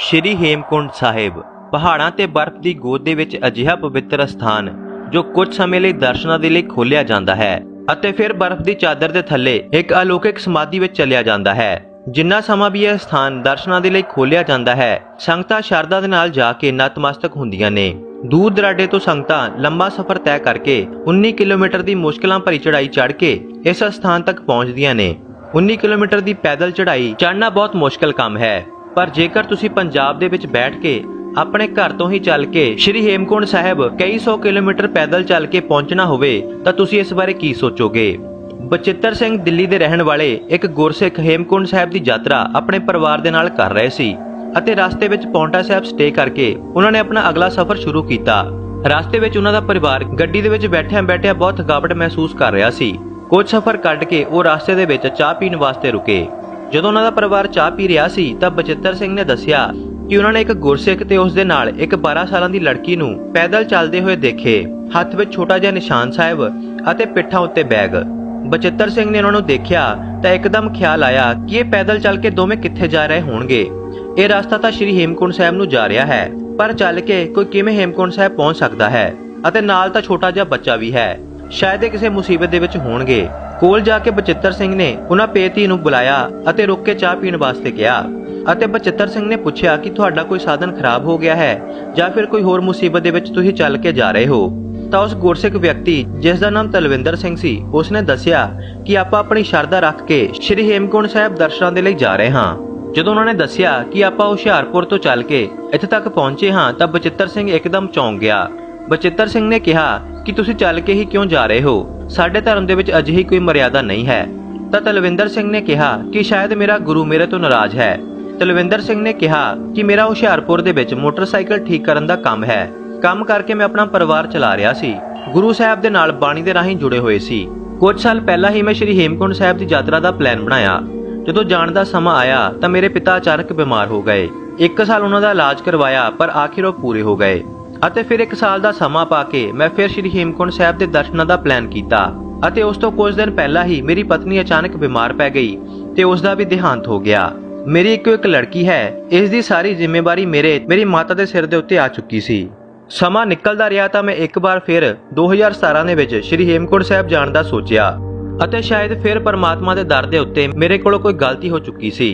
ਸ਼੍ਰੀ ਹੇਮਕੁੰਡ ਸਾਹਿਬ ਪਹਾੜਾਂ ਤੇ ਬਰਫ਼ ਦੀ ਗੋਦ ਦੇ ਵਿੱਚ ਅਜਿਹਾ ਪਵਿੱਤਰ ਸਥਾਨ ਜੋ ਕੁਝ ਸਮੇਂ ਲਈ ਦਰਸ਼ਨਾਂ ਦੇ ਲਈ ਖੋਲ੍ਹਿਆ ਜਾਂਦਾ ਹੈ ਅਤੇ ਫਿਰ ਬਰਫ਼ ਦੀ ਚਾਦਰ ਦੇ ਥੱਲੇ ਇੱਕ ਅਲੌਕਿਕ ਸਮਾਧੀ ਵਿੱਚ ਚਲਿਆ ਜਾਂਦਾ ਹੈ। ਜਿੰਨਾ ਸਮਾਂ ਵੀ ਇਹ ਸਥਾਨ ਦਰਸ਼ਨਾਂ ਦੇ ਲਈ ਖੋਲ੍ਹਿਆ ਜਾਂਦਾ ਹੈ, ਸੰਗਤਾਂ ਸ਼ਰਧਾ ਦੇ ਨਾਲ ਜਾ ਕੇ ਨਤਮਸਤਕ ਹੁੰਦੀਆਂ ਨੇ। ਦੂਰ ਦਰਾਡੇ ਤੋਂ ਸੰਗਤਾਂ ਲੰਬਾ ਸਫ਼ਰ ਤੈਅ ਕਰਕੇ 19 ਕਿਲੋਮੀਟਰ ਦੀ ਮੁਸ਼ਕਲਾਂ ਭਰੀ ਚੜ੍ਹਾਈ ਚੜ੍ਹ ਕੇ ਇਸ ਸਥਾਨ ਤੱਕ ਪਹੁੰਚਦੀਆਂ ਨੇ। 19 ਕਿਲੋਮੀਟਰ ਦੀ ਪੈਦਲ ਚੜ੍ਹਾਈ ਚੜ੍ਹਨਾ ਬਹੁਤ ਮੁਸ਼ਕਲ ਕੰਮ ਹੈ। ਪਰ ਜੇਕਰ ਤੁਸੀਂ ਪੰਜਾਬ ਦੇ ਵਿੱਚ ਬੈਠ ਕੇ ਆਪਣੇ ਘਰ ਤੋਂ ਹੀ ਚੱਲ ਕੇ ਸ਼੍ਰੀ ਹੇਮਕੁੰਡ ਸਾਹਿਬ ਕਈ ਸੌ ਕਿਲੋਮੀਟਰ ਪੈਦਲ ਚੱਲ ਕੇ ਪਹੁੰਚਣਾ ਹੋਵੇ, ਤਾਂ ਤੁਸੀਂ ਇਸ ਬਾਰੇ ਕੀ ਸੋਚੋਗੇ? ਬਚਿੱਤਰ ਸਿੰਘ ਦਿੱਲੀ ਦੇ ਰਹਿਣ ਵਾਲੇ ਇੱਕ ਗੁਰਸਿੱਖ ਹੇਮਕੁੰਡ ਸਾਹਿਬ ਦੀ ਯਾਤਰਾ ਆਪਣੇ ਪਰਿਵਾਰ ਦੇ ਨਾਲ ਕਰ ਰਹੇ ਸੀ ਅਤੇ ਰਸਤੇ ਵਿੱਚ ਪੌਂਟਾ ਸਾਹਿਬ ਸਟੇ ਕਰਕੇ ਉਹਨਾਂ ਨੇ ਆਪਣਾ ਅਗਲਾ ਸਫ਼ਰ ਸ਼ੁਰੂ ਕੀਤਾ। ਰਸਤੇ ਵਿੱਚ ਉਹਨਾਂ ਦਾ ਪਰਿਵਾਰ ਗੱਡੀ ਦੇ ਵਿੱਚ ਬੈਠਿਆਂ ਬੈਠਿਆਂ ਬਹੁਤ ਥਕਾਵਟ ਮਹਿਸੂਸ ਕਰ ਰਿਹਾ ਸੀ। ਕੁਝ ਸਫ਼ਰ ਕੱਢ ਕੇ ਉਹ ਰਸਤੇ ਦੇ ਵਿੱਚ ਚਾਹ ਪੀਣ ਵਾਸਤੇ ਰੁਕੇ। ਜਦੋਂ ਉਹਨਾਂ ਦਾ ਪਰਿਵਾਰ ਚਾਹ ਪੀ ਰਿਹਾ ਸੀ ਤਾਂ ਬਚਿੱਤਰ ਸਿੰਘ ਨੇ ਦੱਸਿਆ ਕਿ ਉਹਨਾਂ ਨੇ ਇੱਕ ਗੁਰਸਿੱਖ ਤੇ ਉਸ ਦੇ ਨਾਲ ਇੱਕ 12 ਸਾਲਾਂ ਦੀ ਲੜਕੀ ਨੂੰ ਪੈਦਲ ਚੱਲਦੇ ਹੋਏ ਦੇਖੇ, ਹੱਥ ਵਿੱਚ ਛੋਟਾ ਜਿਹਾ ਨਿਸ਼ਾਨ ਸਾਹਿਬ ਅਤੇ ਪਿੱਠਾਂ ਉੱਤੇ ਬੈਗ। ਬਚਿੱਤਰ ਸਿੰਘ ਨੇ ਉਹਨਾਂ ਨੂੰ ਦੇਖਿਆ ਤਾਂ ਇੱਕਦਮ ਖਿਆਲ ਆਇਆ ਕਿ ਇਹ ਪੈਦਲ ਚੱਲ ਕੇ ਦੋਵੇਂ ਕਿੱਥੇ ਜਾ ਰਹੇ ਹੋਣਗੇ। ਇਹ ਰਸਤਾ ਤਾਂ ਸ਼੍ਰੀ ਹੇਮਕੁੰਡ ਸਾਹਿਬ ਨੂੰ ਜਾ ਰਿਹਾ ਹੈ, ਪਰ ਚੱਲ ਕੇ ਕੋਈ ਕਿਵੇਂ ਹੇਮਕੁੰਡ ਸਾਹਿਬ ਪਹੁੰਚ ਸਕਦਾ ਹੈ? ਅਤੇ ਨਾਲ ਤਾਂ ਛੋਟਾ ਜਿਹਾ ਬੱਚਾ ਵੀ ਹੈ। ਸ਼ਾਇਦ ਇਹ ਕਿਸੇ ਮੁਸੀਬਤ ਦੇ ਵਿੱਚ ਹੋਣਗੇ। ਕੋਲ ਜਾ ਕੇ ਬਚਿੱਤਰ ਸਿੰਘ ਨੇ ਉਹਨਾਂ ਪੇਤੀ ਨੂੰ ਬੁਲਾਇਆ ਅਤੇ ਰੁੱਕ ਕੇ ਚਾਹ ਪੀਣ ਵਾਸਤੇ ਕਿਹਾ। ਅਤੇ ਬਚਿੱਤਰ ਸਿੰਘ ਨੇ ਪੁੱਛਿਆ ਕਿ ਤੁਹਾਡਾ ਕੋਈ ਸਾਧਨ ਖਰਾਬ ਹੋ ਗਿਆ ਹੈ ਜਾਂ ਫਿਰ ਕੋਈ ਹੋਰ ਮੁਸੀਬਤ ਦੇ ਵਿੱਚ ਤੁਸੀਂ ਚੱਲ ਕੇ ਜਾ ਰਹੇ ਹੋ? ਤਾਂ ਉਸ ਗੁਰਸਿੱਖ ਵਿਅਕਤੀ, ਜਿਸ ਦਾ ਨਾਮ ਤਲਵਿੰਦਰ ਸਿੰਘ ਸੀ, ਉਸਨੇ ਦੱਸਿਆ ਕਿ ਆਪਾਂ ਆਪਣੀ ਸ਼ਰਧਾ ਰੱਖ ਕੇ ਸ਼੍ਰੀ ਹੇਮਕੁੰਡ ਸਾਹਿਬ ਦਰਸ਼ਨਾਂ ਦੇ ਲਈ ਜਾ ਰਹੇ ਹਾਂ। ਜਦੋਂ ਉਹਨਾਂ ਨੇ ਦੱਸਿਆ ਕਿ ਆਪਾਂ ਹੁਸ਼ਿਆਰਪੁਰ ਤੋਂ ਚੱਲ ਕੇ ਇੱਥੇ ਤੱਕ ਪਹੁੰਚੇ ਹਾਂ ਤਾਂ ਬਚਿੱਤਰ ਸਿੰਘ ਇੱਕਦਮ ਚੌਂਕ ਗਿਆ। ਬਚਿੱਤਰ ਸਿੰਘ ਨੇ ਕਿਹਾ ਕਿ ਤੁਸੀਂ ਚੱਲ ਕੇ ਹੀ ਕਿਉਂ ਜਾ ਰਹੇ ਹੋ? ਸਾਡੇ ਧਰਮ ਦੇ ਵਿੱਚ ਅਜਿਹੀ ਕੋਈ ਮਰਿਆਦਾ ਨਹੀਂ ਹੈ। ਤਾਂ ਤਲਵਿੰਦਰ ਸਿੰਘ ਨੇ ਕਿਹਾ ਕਿ ਸ਼ਾਇਦ ਮੇਰਾ ਗੁਰੂ ਮੇਰੇ ਤੋਂ ਨਾਰਾਜ਼ ਹੈ। ਤਲਵਿੰਦਰ ਸਿੰਘ ਨੇ ਕਿਹਾ ਕਿ ਮੇਰਾ ਹੁਸ਼ਿਆਰਪੁਰ ਦੇ ਵਿੱਚ ਮੋਟਰਸਾਈਕਲ ਠੀਕ ਕਰਨ ਦਾ ਕੰਮ ਹੈ। ਕੰਮ ਕਰਕੇ ਮੈਂ ਆਪਣਾ ਪਰਿਵਾਰ ਚਲਾ ਰਿਹਾ ਸੀ। ਗੁਰੂ ਸਾਹਿਬ ਦੇ ਨਾਲ ਬਾਣੀ ਦੇ ਰਾਹੀਂ ਜੁੜੇ ਹੋਏ ਸੀ। ਕੁਝ ਸਾਲ ਪਹਿਲਾਂ ਹੀ ਮੈਂ ਸ਼੍ਰੀ ਹੇਮਕੁੰਡ ਸਾਹਿਬ ਦੀ ਯਾਤਰਾ ਦਾ ਪਲਾਨ ਬਣਾਇਆ। ਜਦੋਂ ਜਾਣ ਦਾ ਸਮਾਂ ਆਇਆ ਤਾਂ ਮੇਰੇ ਪਿਤਾ ਅਚਾਨਕ ਬਿਮਾਰ ਹੋ ਗਏ। ਇੱਕ ਸਾਲ ਉਹਨਾਂ ਦਾ ਇਲਾਜ ਕਰਵਾਇਆ, ਪਰ ਆਖਿਰ ਉਹ ਪੂਰੇ ਹੋ ਗਏ। ਅਤੇ ਫਿਰ ਇੱਕ ਸਾਲ ਦਾ ਸਮਾਂ ਪਾ ਕੇ ਮੈਂ ਫਿਰ ਸ਼੍ਰੀ ਹੇਮਕੁੰਟ ਸਾਹਿਬ ਦੇ ਦਰਸ਼ਨਾਂ ਦਾ ਪਲਾਨ ਕੀਤਾ ਅਤੇ ਉਸ ਤੋਂ ਕੁਝ ਦਿਨ ਪਹਿਲਾਂ ਹੀ ਮੇਰੀ ਪਤਨੀ ਅਚਾਨਕ ਬਿਮਾਰ ਪੈ ਗਈ ਤੇ ਉਸ ਦਾ ਵੀ ਦੇਹਾਂਤ ਹੋ ਗਿਆ। ਮੇਰੀ ਇੱਕੋ ਇੱਕ ਲੜਕੀ ਹੈ, ਇਸ ਦੀ ਸਾਰੀ ਜ਼ਿੰਮੇਵਾਰੀ ਮੇਰੇ, ਮੇਰੀ ਮਾਤਾ ਦੇ ਸਿਰ ਦੇ ਉੱਤੇ ਆ ਚੁੱਕੀ ਸੀ। ਸਮਾਂ ਨਿਕਲਦਾ ਰਿਹਾ ਤਾਂ ਮੈਂ ਇੱਕ ਵਾਰ ਫਿਰ 2017 ਦੇ ਵਿੱਚ ਸ਼੍ਰੀ ਹੇਮਕੁੰਟ ਸਾਹਿਬ ਜਾਣ ਦਾ ਸੋਚਿਆ ਅਤੇ ਸ਼ਾਇਦ ਫਿਰ ਪਰਮਾਤਮਾ ਦੇ ਦਰ ਦੇ ਉੱਤੇ ਮੇਰੇ ਕੋਲੋਂ ਕੋਈ ਗਲਤੀ ਹੋ ਚੁੱਕੀ ਸੀ।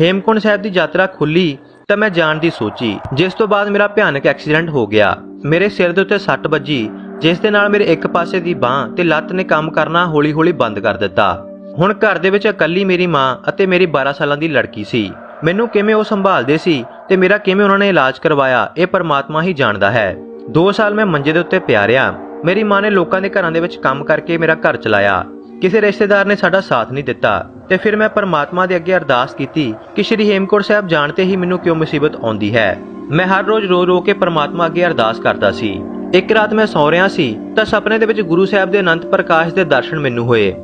ਹੇਮਕੁੰਟ ਸਾਹਿਬ ਦੀ ਯਾਤਰਾ ਖੁੱਲੀ ਤਾਂ ਮੈਂ ਜਾਣ ਦੀ ਸੋਚੀ, ਜਿਸ ਤੋਂ ਬਾਅਦ ਮੇਰਾ ਭਿਆਨਕ ਐਕਸੀਡੈਂਟ ਹੋ ਗਿਆ। ਮੇਰੇ ਸਿਰ ਦੇ ਉੱਤੇ ਸੱਟ ਵੱਜੀ, ਜਿਸ ਦੇ ਨਾਲ ਮੇਰੇ ਇੱਕ ਪਾਸੇ ਦੀ ਬਾਹ ਤੇ ਲੱਤ ਨੇ ਕੰਮ ਕਰਨਾ ਹੌਲੀ-ਹੌਲੀ ਬੰਦ ਕਰ ਦਿੱਤਾ। ਹੁਣ ਘਰ ਦੇ ਵਿੱਚ ਇਕੱਲੀ ਮੇਰੀ ਮਾਂ ਅਤੇ ਮੇਰੀ 12 ਸਾਲਾਂ ਦੀ ਲੜਕੀ ਸੀ। ਮੈਨੂੰ ਕਿਵੇਂ ਉਹ ਸੰਭਾਲਦੇ ਸੀ ਤੇ ਮੇਰਾ ਕਿਵੇਂ ਉਹਨਾਂ ਨੇ ਇਲਾਜ ਕਰਵਾਇਆ, ਇਹ ਪਰਮਾਤਮਾ ਹੀ ਜਾਣਦਾ ਹੈ। 2 ਸਾਲ ਮੈਂ ਮੰਜੇ ਦੇ ਉੱਤੇ ਪਿਆ ਰਿਹਾ। ਮੇਰੀ ਮਾਂ ਨੇ ਲੋਕਾਂ ਦੇ ਘਰਾਂ ਦੇ ਵਿੱਚ ਕੰਮ ਕਰਕੇ ਮੇਰਾ ਘਰ ਚਲਾਇਆ। ਕਿਸੇ ਰਿਸ਼ਤੇਦਾਰ ਨੇ ਸਾਡਾ ਸਾਥ ਨਹੀਂ ਦਿੱਤਾ ਤੇ ਫਿਰ ਮੈਂ ਪਰਮਾਤਮਾ ਦੇ ਅੱਗੇ ਅਰਦਾਸ ਕੀਤੀ ਕਿ ਸ਼੍ਰੀ ਹੇਮਕੁੰਟ ਸਾਹਿਬ ਜਾਣ ਤੇ ਹੀ ਮੈਨੂੰ ਕਿਉਂ ਮੁਸੀਬਤ ਆਉਂਦੀ ਹੈ। ਮੈਂ ਹਰ ਰੋਜ਼ ਰੋ ਰੋ ਕੇ ਪਰਮਾਤਮਾ ਅੱਗੇ ਅਰਦਾਸ ਕਰਦਾ ਸੀ। ਇੱਕ ਰਾਤ ਮੈਂ ਸੌ ਰਿਹਾ ਸੀ ਤਾਂ ਸੁਪਨੇ ਦੇ ਵਿੱਚ ਗੁਰੂ ਸਾਹਿਬ ਦੇ ਅਨੰਤ ਪ੍ਰਕਾਸ਼ ਦੇ ਦਰਸ਼ਨ ਮੈਨੂੰ ਹੋਏ।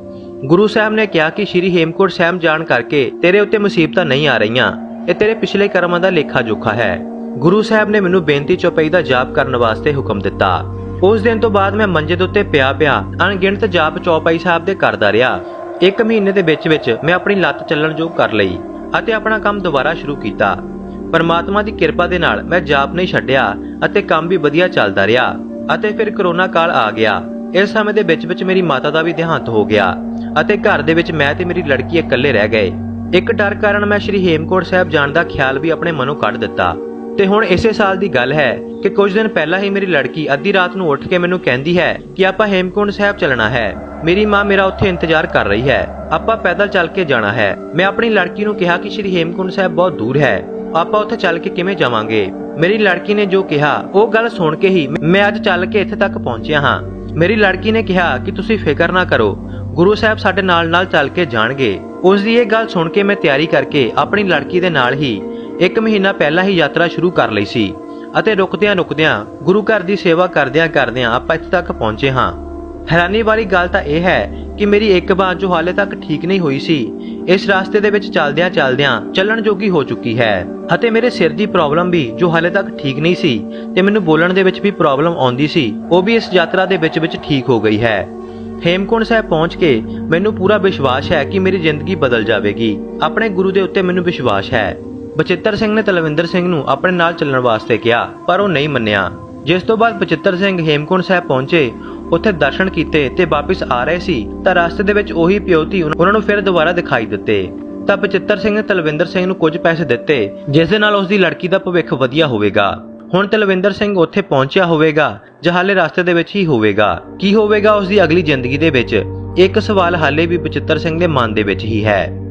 ਗੁਰੂ ਸਾਹਿਬ ਨੇ ਕਿਹਾ ਕਿ ਸ਼੍ਰੀ ਹੇਮਕੁੰਟ ਸਾਹਿਬ ਜਾਣ ਕਰਕੇ ਤੇਰੇ ਉੱਤੇ ਮੁਸੀਬਤਾਂ ਨਹੀਂ ਆ ਰਹੀਆਂ ਇਹ ਤੇਰੇ ਪਿਛਲੇ ਕਰਮਾਂ ਦਾ ਲੇਖਾ ਜੋਖਾ ਹੈ। ਗੁਰੂ ਸਾਹਿਬ ਨੇ ਮੈਨੂੰ ਬੇਨਤੀ ਚੌਪਈ ਦਾ ਜਾਪ ਕਰਨ ਵਾਸਤੇ ਹੁਕਮ ਦਿੱਤਾ। ਉਸ ਦਿਨ ਤੋਂ ਬਾਅਦ ਮੈਂ ਮੰਜੇ ਦੇ ਉੱਤੇ ਪਿਆ ਪਿਆ, ਅਣਗਿਣਤ ਜਾਪ ਚੌਪਈ ਸਾਹਿਬ ਦੇ ਕਰਦਾ ਰਿਹਾ। ਇੱਕ ਮਹੀਨੇ ਦੇ ਵਿੱਚ ਵਿੱਚ ਮੈਂ ਆਪਣੀ ਲੱਤ ਚੱਲਣ ਯੋਗ ਕਰ ਲਈ ਅਤੇ ਆਪਣਾ ਕੰਮ ਦੁਬਾਰਾ ਸ਼ੁਰੂ ਕੀਤਾ। ਪਰਮਾਤਮਾ ਦੀ ਕਿਰਪਾ ਦੇ ਨਾਲ ਮੈਂ ਜਾਪ ਨਹੀਂ ਛੱਡਿਆ ਅਤੇ ਕੰਮ ਵੀ ਵਧੀਆ ਚੱਲਦਾ ਰਿਹਾ ਅਤੇ ਫਿਰ ਕਰੋਨਾ ਕਾਲ ਆ ਗਿਆ। ਇਸ ਸਮੇਂ ਦੇ ਵਿੱਚ ਵਿੱਚ ਮੇਰੀ ਮਾਤਾ ਦਾ ਵੀ ਦੇਹਾਂਤ ਹੋ ਗਿਆ ਅਤੇ ਘਰ ਦੇ ਵਿੱਚ ਮੈਂ ਤੇ ਮੇਰੀ ਲੜਕੀ ਇਕੱਲੇ ਰਹਿ ਗਏ। ਇੱਕ ਡਰ ਕਾਰਨ ਮੈਂ ਸ਼੍ਰੀ ਹੇਮਕੋਟ ਸਾਹਿਬ ਜਾਣ ਦਾ ਖਿਆਲ ਵੀ ਆਪਣੇ ਮਨੋਂ ਕੱਢ ਦਿੱਤਾ। ਤੇ ਹੁਣ ਇਸੇ ਸਾਲ ਦੀ ਗੱਲ ਹੈ ਕਿ ਕੁਝ ਦਿਨ ਪਹਿਲਾਂ ਹੀ ਮੇਰੀ ਲੜਕੀ ਅੱਧੀ ਰਾਤ ਨੂੰ ਉੱਠ ਕੇ ਮੈਨੂੰ ਕਹਿੰਦੀ ਹੈ ਕਿ ਆਪਾਂ ਹੇਮਕੁੰਡ ਸਾਹਿਬ ਚੱਲਣਾ ਹੈ। ਮੇਰੀ ਮਾਂ ਮੇਰਾ ਉੱਥੇ ਇੰਤਜ਼ਾਰ ਕਰ ਰਹੀ ਹੈ। ਆਪਾਂ ਪੈਦਲ ਚੱਲ ਕੇ ਜਾਣਾ ਹੈ। ਮੈਂ ਆਪਣੀ ਲੜਕੀ ਨੂੰ ਕਿਹਾ ਕਿ ਸ਼੍ਰੀ ਹੇਮਕੁੰਡ ਸਾਹਿਬ ਬਹੁਤ ਦੂਰ ਹੈ। ਆਪਾਂ ਉੱਥੇ ਚੱਲ ਕੇ ਕਿਵੇਂ ਜਾਵਾਂਗੇ? ਮੇਰੀ ਲੜਕੀ ਨੇ ਜੋ ਕਿਹਾ, ਉਹ ਗੱਲ ਸੁਣ ਕੇ ਹੀ ਮੈਂ ਅੱਜ ਚੱਲ ਕੇ ਇੱਥੇ ਤੱਕ ਪਹੁੰਚਿਆ ਹਾਂ। ਮੇਰੀ ਲੜਕੀ ਨੇ ਕਿਹਾ ਕਿ ਤੁਸੀਂ ਫਿਕਰ ਨਾ ਕਰੋ। ਗੁਰੂ ਸਾਹਿਬ ਸਾਡੇ ਨਾਲ ਨਾਲ ਚੱਲ ਕੇ ਜਾਣਗੇ। ਉਸ ਦੀ ਇਹ ਗੱਲ ਸੁਣ ਕੇ ਮੈਂ ਤਿਆਰੀ ਕਰਕੇ ਆਪਣੀ ਲੜਕੀ ਦੇ ਨਾਲ ਹੀ ਇੱਕ ਮਹੀਨਾ ਪਹਿਲਾਂ ਹੀ ਯਾਤਰਾ ਸ਼ੁਰੂ ਕਰ ਲਈ ਸੀ ਅਤੇ ਰੁਕਦਿਆਂ ਰੁਕਦਿਆਂ ਗੁਰੂ ਘਰ ਦੀ ਸੇਵਾ ਕਰਦਿਆਂ ਕਰਦਿਆਂ ਆਪਾਂ ਇੱਥੇ ਤੱਕ ਪਹੁੰਚੇ ਹਾਂ। ਹੈਰਾਨੀ ਵਾਲੀ ਗੱਲ ਤਾਂ ਇਹ ਹੈ ਕਿ ਮੇਰੀ ਇੱਕ ਬਾਂਹ ਜੋ ਹਾਲੇ ਤੱਕ ਠੀਕ ਨਹੀਂ ਹੋਈ ਸੀ, ਇਸ ਰਾਸਤੇ ਦੇ ਵਿੱਚ ਚੱਲਦਿਆਂ ਚੱਲਦਿਆਂ ਚੱਲਣ ਜੋਗੀ ਹੋ ਚੁੱਕੀ ਹੈ ਅਤੇ ਮੇਰੇ ਸਿਰ ਦੀ ਪ੍ਰੋਬਲਮ ਵੀ ਜੋ ਹਾਲੇ ਤੱਕ ਠੀਕ ਨਹੀਂ ਸੀ ਤੇ ਮੈਨੂੰ ਬੋਲਣ ਦੇ ਵਿੱਚ ਵੀ ਪ੍ਰੋਬਲਮ ਆਉਂਦੀ ਸੀ, ਉਹ ਵੀ ਇਸ ਯਾਤਰਾ ਦੇ ਵਿੱਚ ਵਿੱਚ ਠੀਕ ਹੋ ਗਈ ਹੈ। ਹੇਮਕੁੰਡ ਸਾਹਿਬ ਪਹੁੰਚ ਕੇ ਮੈਨੂੰ ਪੂਰਾ ਵਿਸ਼ਵਾਸ ਹੈ ਕਿ ਮੇਰੀ ਜ਼ਿੰਦਗੀ ਬਦਲ ਜਾਵੇਗੀ। ਆਪਣੇ ਗੁਰੂ ਦੇ ਉੱਤੇ ਮੈਨੂੰ ਵਿਸ਼ਵਾਸ ਹੈ। ਬਚਿੱਤਰ ਸਿੰਘ ਨੇ ਤਲਵਿੰਦਰ ਸਿੰਘ ਨੂੰ ਆਪਣੇ ਨਾਲ ਚੱਲਣ ਵਾਸਤੇ ਕਿਹਾ, ਪਰ ਉਹ ਨਹੀਂ ਮੰਨਿਆ। ਜਿਸ ਤੋਂ ਬਾਅਦ ਬਚਿੱਤਰ ਸਿੰਘ ਹੇਮਕੁੰਟ ਸਾਹਿਬ ਪਹੁੰਚੇ, ਉੱਥੇ ਦਰਸ਼ਨ ਕੀਤੇ ਤੇ ਵਾਪਸ ਆ ਰਹੇ ਸੀ, ਤਾਂ ਰਸਤੇ ਦੇ ਵਿੱਚ ਉਹੀ ਪਿਓਤੀ ਉਹਨਾਂ ਨੂੰ ਫਿਰ ਦੁਬਾਰਾ ਦਿਖਾਈ ਦਿੱਤੇ। ਤਾਂ ਬਚਿੱਤਰ ਸਿੰਘ ਨੇ ਤਲਵਿੰਦਰ ਸਿੰਘ ਨੂੰ ਕੁਝ ਪੈਸੇ ਦਿੱਤੇ, ਜਿਸ ਦੇ ਨਾਲ ਉਸ ਦੀ ਲੜਕੀ ਦਾ ਭਵਿੱਖ ਵਧੀਆ ਹੋਵੇਗਾ। ਹੁਣ ਤਲਵਿੰਦਰ ਸਿੰਘ ਉੱਥੇ ਪਹੁੰਚਿਆ ਹੋਵੇਗਾ ਜਾਂ ਹਾਲੇ ਰਸਤੇ ਦੇ ਵਿੱਚ ਹੀ ਹੋਵੇਗਾ। ਕੀ ਹੋਵੇਗਾ ਉਸ ਦੀ ਅਗਲੀ ਜ਼ਿੰਦਗੀ ਦੇ ਵਿੱਚ? ਇੱਕ ਸਵਾਲ ਹਾਲੇ ਵੀ ਬਚਿੱਤਰ ਸਿੰਘ ਦੇ ਮਨ ਦੇ ਵਿੱਚ ਹੀ ਹੈ।